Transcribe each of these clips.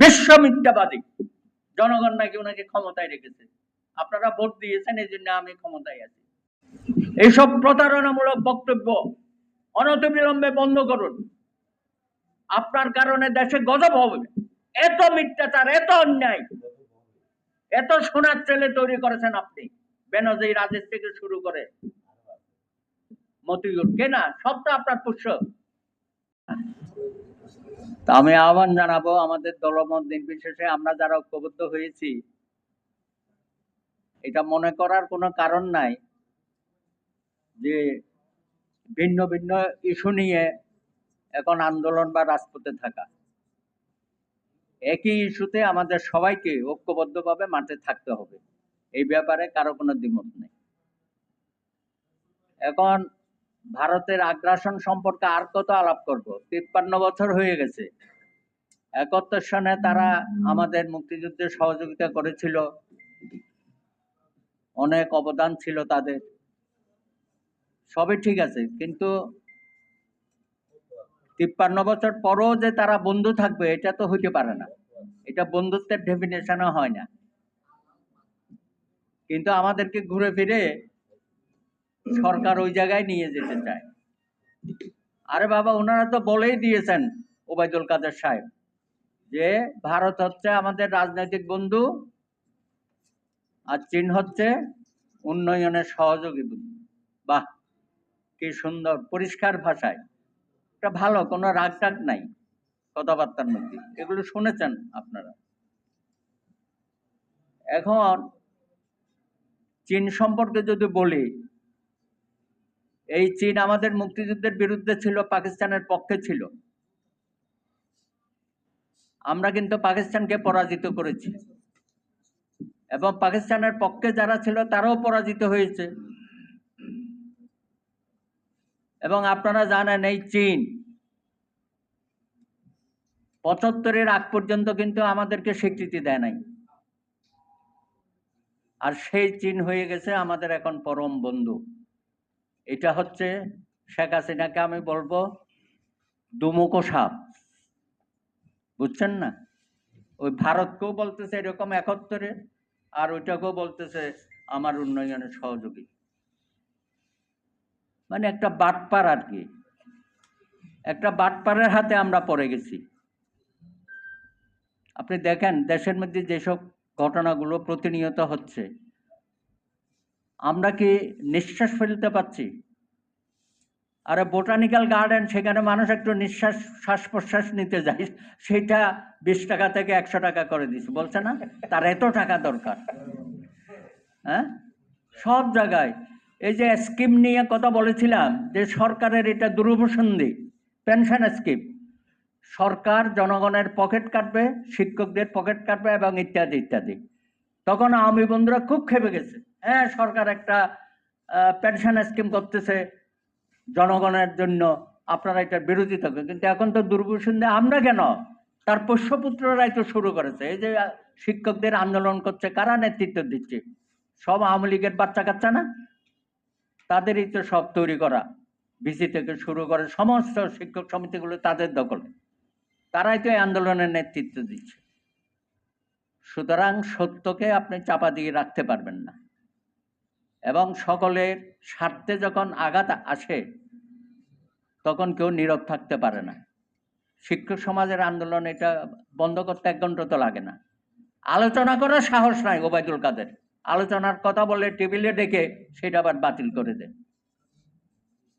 বিশ্ব মিথ্যাবাদী জনগণ নাকি ওনাকে ক্ষমতায় রেখেছে। আপনারা ভোট দিয়েছেন এই জন্য আমি ক্ষমতায় আছি। এইসব প্রতারণামূলক বক্তব্য অনতিবিলম্বে বন্ধ করুন। আপনার কারণে দেশে গজব হবে। এত মিথ্যাচার, এত অন্যায়। এত সোনার ছেলে তৈরি করেছেন আপনি। বেনজির রাজেশ থেকে শুরু করে মতিউর। কে না? সব তো আপনার পুষ্য। তা আমি আহ্বান জানাব আমাদের দলমত নির্বিশেষে আমরা যারা ঐক্যবদ্ধ হয়েছি। এটা মনে করার কোনো কারণ নাই যে ভিন্ন ভিন্ন ইস্যু নিয়ে এখন আন্দোলন বা রাজপথে থাকা। একই ইস্যুতে আমাদের সবাইকে ঐক্যবদ্ধভাবে মাঠে থাকতে হবে। এই ব্যাপারে কারও কোনো দ্বিমত নেই। এখন ভারতের আগ্রাসন সম্পর্কে আর কত আলাপ করব? তিপ্পান্ন বছর হয়ে গেছে। একাত্তর সনে তারা আমাদের মুক্তিযুদ্ধে সহযোগিতা করেছিল। অনেক অবদান ছিল তাদের। সবই ঠিক আছে কিন্তু তিপ্পান্ন বছর পরও যে তারা বন্ধু থাকবে এটা তো হইতে পারে না। এটা বন্ধুত্বের ডেফিনেশনও হয় না। কিন্তু আমাদেরকে ঘুরে ফিরে সরকার ওই জায়গায় নিয়ে যেতে চায়। আরে বাবা, ওনারা তো বলেই দিয়েছেন ওবায়দুল কাদের সাহেব যে ভারত হচ্ছে আমাদের রাজনৈতিক বন্ধু আর চীন হচ্ছে উন্নয়নের সহযোগী বন্ধু। বাহ, কি সুন্দর, পরিষ্কার ভাষায়। এটা ভালো, কোনো রাগ টাগ নাই কথাবার্তার মধ্যে। এগুলো শুনেছেন আপনারা। এখন চীন সম্পর্কে যদি বলি এই চীন আমাদের মুক্তিযুদ্ধের বিরুদ্ধে ছিল, পাকিস্তানের পক্ষে ছিল। আমরা কিন্তু পাকিস্তানকে পরাজিত করেছি। এবং পাকিস্তানের পক্ষে যারা ছিল, তারাও পরাজিত হয়েছে। এবং আপনারা জানেন, এই চীন পঁচাত্তরের আগ পর্যন্ত কিন্তু আমাদেরকে স্বীকৃতি দেয় নাই। আর সেই চীন হয়ে গেছে আমাদের এখন পরম বন্ধু। এটা হচ্ছে শেখ হাসিনাকে আমি বলব, দুমুখো সাপ। বুঝছেন না? ওই ভারতকেও বলতেছে এরকম একত্তরে, আর ওইটাকেও বলতেছে আমার উন্নয়নের সহযোগী। মানে একটা বাটপার আর কি। একটা বাটপারের হাতে আমরা পড়ে গেছি। আপনি দেখেন, দেশের মধ্যে যেসব ঘটনাগুলো প্রতিনিয়ত হচ্ছে আমরা কি নিঃশ্বাস ফেলতে পাচ্ছি আরে বোটানিক্যাল গার্ডেন, সেখানে মানুষ একটু নিঃশ্বাস শ্বাস প্রশ্বাস নিতে যায়, সেটা বিশ টাকা থেকে একশো টাকা করে দিচ্ছে বলছে না? তার এত টাকা দরকার। হ্যাঁ? সব জায়গায়। এই যে স্কিম নিয়ে কথা বলেছিলাম, যে সরকারের এটা দুরূপসন্ধি পেনশন স্কিম। সরকার জনগণের পকেট কাটবে, শিক্ষকদের পকেট কাটবে এবং ইত্যাদি ইত্যাদি। তখন আওয়ামী বন্ধুরা খুব খেপে গেছে। হ্যাঁ সরকার একটা পেনশন স্কিম করতেছে জনগণের জন্য। আপনারা এটার বিরোধিতা করেন কিন্তু এখন তো দুর্বসন্ধে আমরা কেন? তার পোষ্যপুত্ররাই তো শুরু করেছে। এই যে শিক্ষকদের আন্দোলন করছে, কারা নেতৃত্ব দিচ্ছে? সব আওয়ামী লীগের বাচ্চা কাচ্চা না? তাদেরই তো সব তৈরি করা। বিসি থেকে শুরু করে সমস্ত শিক্ষক সমিতিগুলো তাদের দখলে। তারাই তো এই আন্দোলনের নেতৃত্ব দিচ্ছে। সুতরাং সত্যকে আপনি চাপা দিয়ে রাখতে পারবেন না। এবং সকলের স্বার্থে যখন আঘাত আসে, তখন কেউ নীরব থাকতে পারে না। শিক্ষক সমাজের আন্দোলন এটা বন্ধ করতে এক ঘণ্টা তো লাগে না। আলোচনা করার সাহস নাই ওবায়দুল কাদের। আলোচনার কথা বলে টেবিলে ডেকে সেটা আবার বাতিল করে দেয়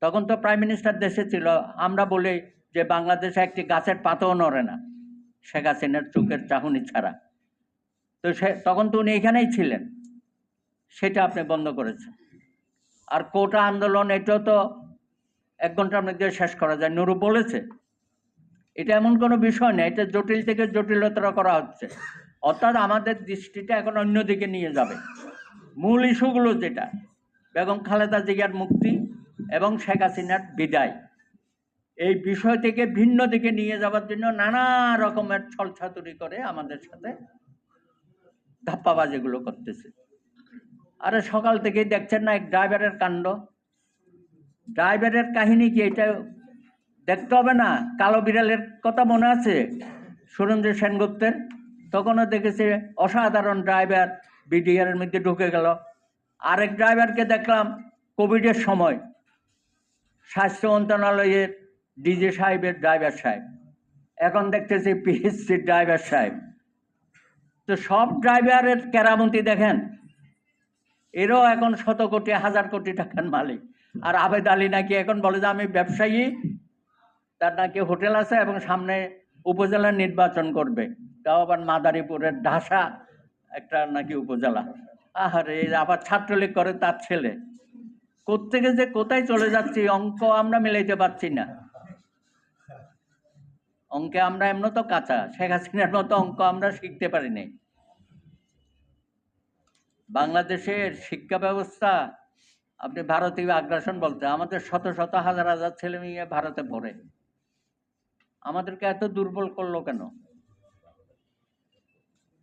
তখন তো প্রাইম মিনিস্টার দেশে ছিল। আমরা বলি যে বাংলাদেশে একটি গাছের পাতাও নড়ে না। শেখ হাসিনার চোখের চাহনি ছাড়া। তো সে তখন তো উনি এখানেই ছিলেন। সেটা আপনি বন্ধ করেছেন। আর কোটা আন্দোলন, এটাও তো এক ঘণ্টার মধ্যে শেষ করা যায়। নুরু বলেছে, এটা এমন কোনো বিষয় না, এটা জটিল থেকে জটিলতর করা হচ্ছে। অর্থাৎ আমাদের দৃষ্টিটা এখন অন্যদিকে নিয়ে যাবে। মূল ইস্যুগুলো যেটা, বেগম খালেদা জিয়ার মুক্তি এবং শেখ হাসিনার বিদায়। এই বিষয় থেকে ভিন্ন দিকে নিয়ে যাওয়ার জন্য নানা রকমের ছলছাতুরি করে আমাদের সাথে ধাপ্পাবাজিগুলো করতেছে। আরে সকাল থেকেই দেখছেন না, এক ড্রাইভারের কাণ্ড। ড্রাইভারের কাহিনী কি এটা দেখতে হবে না? কালো বিড়ালের কথা মনে আছে? সুরেন্দ্র সেনগুপ্তের? তখনও দেখেছি অসাধারণ ড্রাইভার বিডিআর এর মধ্যে ঢুকে গেল। আরেক ড্রাইভারকে দেখলাম কোভিডের সময়। স্বাস্থ্য মন্ত্রণালয়ের ডিজে সাহেবের ড্রাইভার সাহেব। এখন দেখতেছি পিএসসির ড্রাইভার সাহেব। তো সব ড্রাইভারের কেরামতি দেখেন। এরও এখন শত কোটি হাজার কোটি টাকার মালিক। আর আবেদ আলী নাকি এখন বলে যে, আমি ব্যবসায়ী। তার নাকি হোটেল আছে এবং সামনে উপজেলা নির্বাচন করবে। তাও আবার মাদারীপুরের ঢাসা, একটা নাকি উপজেলা। আহারে আবার ছাত্রলীগ করে তার ছেলে। কোত্থেকে যে কোথায় চলে যাচ্ছি, অঙ্ক আমরা মিলাইতে পারছি না। অঙ্কে আমরা এমন তো কাঁচা, শেখ হাসিনার মতো অঙ্ক আমরা শিখতে পারিনি। বাংলাদেশের শিক্ষা ব্যবস্থা, আপনি ভারতীয় আগ্রাসন বলতে, আমাদের শত শত হাজার হাজার ছেলে মেয়ে ভারতে পড়ে আমাদেরকে এত দুর্বল করল কেন?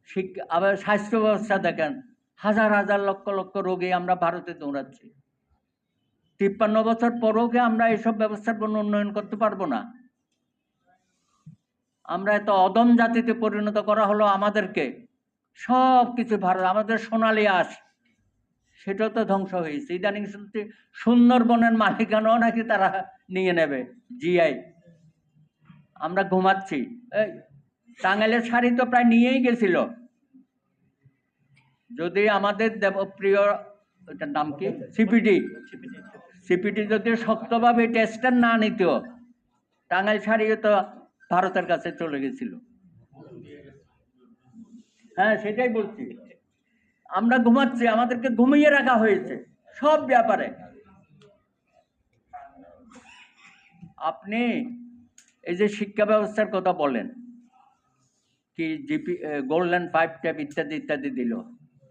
শিক্ষা আবার স্বাস্থ্য ব্যবস্থা দেখেন, হাজার হাজার লক্ষ লক্ষ রোগী আমরা ভারতে দৌড়াচ্ছি। তিপ্পান্ন বছর পরেও কি আমরা এসব ব্যবস্থার কোনো উন্নয়ন করতে পারব না? আমরা এত অদম জাতিতে পরিণত করা হলো আমাদেরকে। সব কিছু ভারত আমাদের সোনালি আস সেটাও তো ধ্বংস হয়েছে ইদানিং শুনছি সুন্দরবনের মালিকানাও নাকি তারা নিয়ে নেবে, জিআই। আমরা ঘুমাচ্ছি। এই, টাঙ্গাইলের শাড়ি তো প্রায় নিয়েই গেছিল। যদি আমাদের দেবপ্রিয় ওটার নাম কি? সিপিডি। সিপিডি যদি শক্তভাবে টেস্টার না নিত, টাঙ্গাইল শাড়িও তো ভারতের কাছে চলে গেছিল। হ্যাঁ সেটাই বলছি। আমরা ঘুমাচ্ছি, আমাদেরকে ঘুমিয়ে রাখা হয়েছে, সব ব্যাপারে। আপনি এই যে শিক্ষা ব্যবস্থার কথা বলেন, কি জিপি গোল্ডেন ফাইভ ট্যাপ ইত্যাদি ইত্যাদি দিল।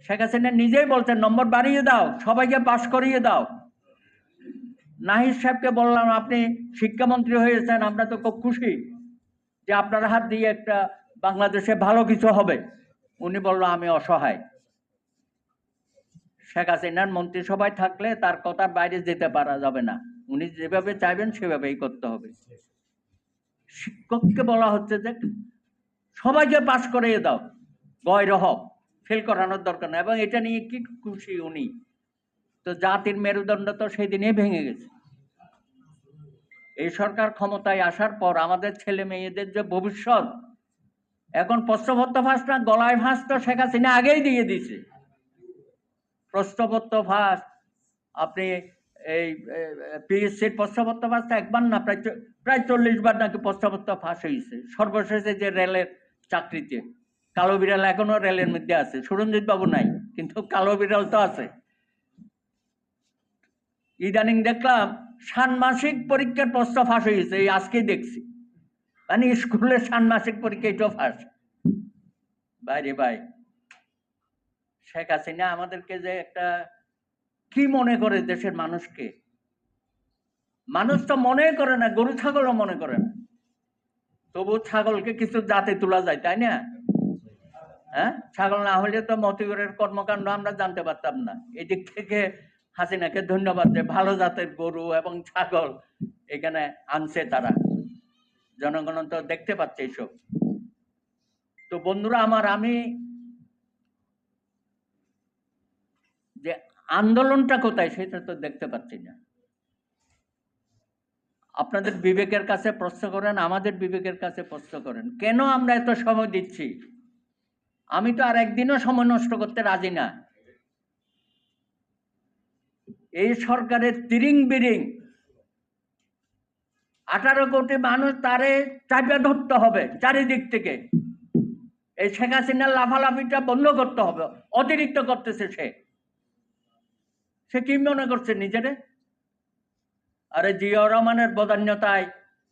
শেখ হাসিনা নিজেই বলছেন, নম্বর বাড়িয়ে দাও, সবাইকে পাস করিয়ে দাও। নাহিদ সাহেবকে বললাম, আপনি শিক্ষামন্ত্রী হয়েছেন, আমরা তো খুব খুশি যে আপনার হাত দিয়ে একটা বাংলাদেশে ভালো কিছু হবে। উনি বলল, আমি অসহায়। শেখ হাসিনার মন্ত্রিসভায় থাকলে তার কথার বাইরে যেতে পারা যাবে না। উনি যেভাবে চাইবেন, সেভাবেই করতে হবে। শিক্ষককে বলা হচ্ছে যে, সবাইকে পাস করিয়ে দাও। গয় রহ, ফেল করানোর দরকার না এবং এটা নিয়ে কি খুশি উনি? তো জাতির মেরুদণ্ড তো সেদিনই ভেঙে গেছে। এই সরকার ক্ষমতায় আসার পর আমাদের ছেলে মেয়েদের যে ভবিষ্যৎ এখন প্রশ্নপত্র ফাঁস না, গলায় ফাঁস তো শেখ হাসিনা আগেই দিয়ে দিছে প্রশ্নপত্র ফাঁস, আপনি এই পিএসসির প্রশ্নপত্র ফাঁস একবার না, প্রায় প্রায় চল্লিশ বার নাকি প্রশ্নপত্র ফাঁস হয়েছে সর্বশেষে যে রেলের চাকরিতে, কালো বিড়াল এখনও রেলের মধ্যে আছে, সুরঞ্জিত বাবু নাই, কিন্তু কালো বিড়াল তো আছে। ইদানিং দেখলাম ষান্মাসিক পরীক্ষার প্রশ্ন ফাঁস হয়েছে এই আজকেই দেখছি। মানে স্কুলের ষান্মাসিক পরীক্ষা এটাও ফাঁস বাইরে ভাই, শেখ হাসিনা আমাদেরকে যে একটা, কি মনে করে দেশের মানুষকে? মানুষ তো মনে করে না, গরু ছাগলও মনে করে না। তবু ছাগলকে কিছু জাতে তোলা যায়, তাই না? হ্যাঁ? ছাগল না হলে তো মতিগরের কর্মকাণ্ড আমরা জানতে পারতাম না। এদিক থেকে হাসিনাকে ধন্যবাদ যে ভালো জাতের গরু এবং ছাগল এখানে আনছে তারা। জনগণ তো দেখতে পাচ্ছে এইসব। তো বন্ধুরা, আমার আমি যে আন্দোলনটা কোথায় সেটা তো দেখতে পাচ্ছি না। আপনাদের বিবেকের কাছে প্রশ্ন করেন, আমাদের বিবেকের কাছে প্রশ্ন করেন, কেন আমরা এত সময় দিচ্ছি? আমি তো আর একদিনও সময় নষ্ট করতে রাজি না। এই সরকারের তিরিং বিরিং আঠারো কোটি মানুষ তারে চাপে ধরতে হবে চারিদিক থেকে। এই শেখ হাসিনার লাফালাফিটা বন্ধ করতে হবে, অতিরিক্ত করতেছে সে। সে কি মনে করছে নিজেরে? আরে জিয়াউর রহমানের বদান্যতায়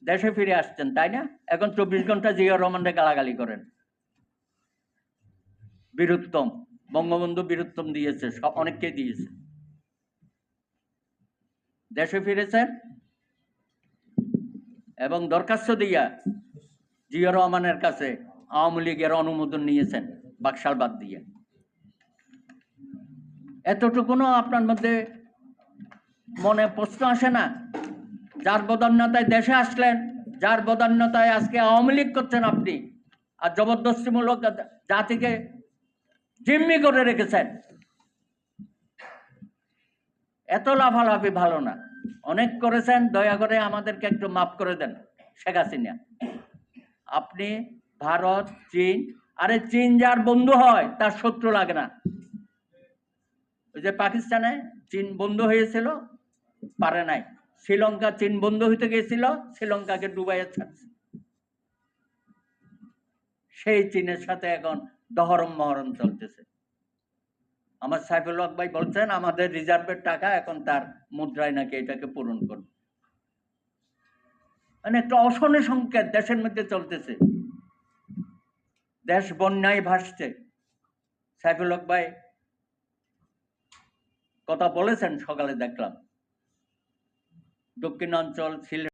দেশে ফিরে আসছেন, তাই না? এখন চব্বিশ ঘণ্টা জিয়াউর রহমানের গালাগালি করেন। বীরুত্তম, বঙ্গবন্ধু বীরুত্তম দিয়েছে অনেককে দিয়েছে। দেশে ফিরেছেন এবং দরখাস্ত দিয়া জিয়া রহমানের কাছে আওয়ামী লীগের অনুমোদন নিয়েছেন, বাকশাল বাদ দিয়ে। এতটুকুনও আপনার মধ্যে মনে প্রশ্ন আসে না? যার বদান্যতায় দেশে আসলেন, যার বদান্যতায় আজকে আওয়ামী লীগ করছেন আপনি, আর জবরদস্তিমূলক জাতিকে জিম্মি করে রেখেছেন। এত লাফালাফি ভালো না। অনেক করেছেন, দয়া করে আমাদেরকে একটু মাফ করে দেন, শেখ হাসিনা। আপনি, ভারত, চীন, আরে চীন যার বন্ধু হয়, তার শত্রু লাগে না। ওই যে পাকিস্তানে চীন বন্ধু হয়েছিল, পারে নাই। শ্রীলঙ্কা চীন বন্ধু হইতে গিয়েছিল শ্রীলঙ্কাকে ডুবাইয়া ছাড়ছে। সেই চীনের সাথে এখন দহরম মহরম চলতেছে। আমার সাইফুল হক ভাই বলছেন, আমাদের রিজার্ভের টাকা এখন তার মুদ্রায় নাকি এটাকে পূরণ করবে? মানে একটা অশনি সংকেত দেশের মধ্যে চলতেছে। দেশ বন্যায় ভাসছে। সাইফুল হক ভাই কথা বলেছেন, সকালে দেখলাম। দক্ষিণাঞ্চল, সিলেট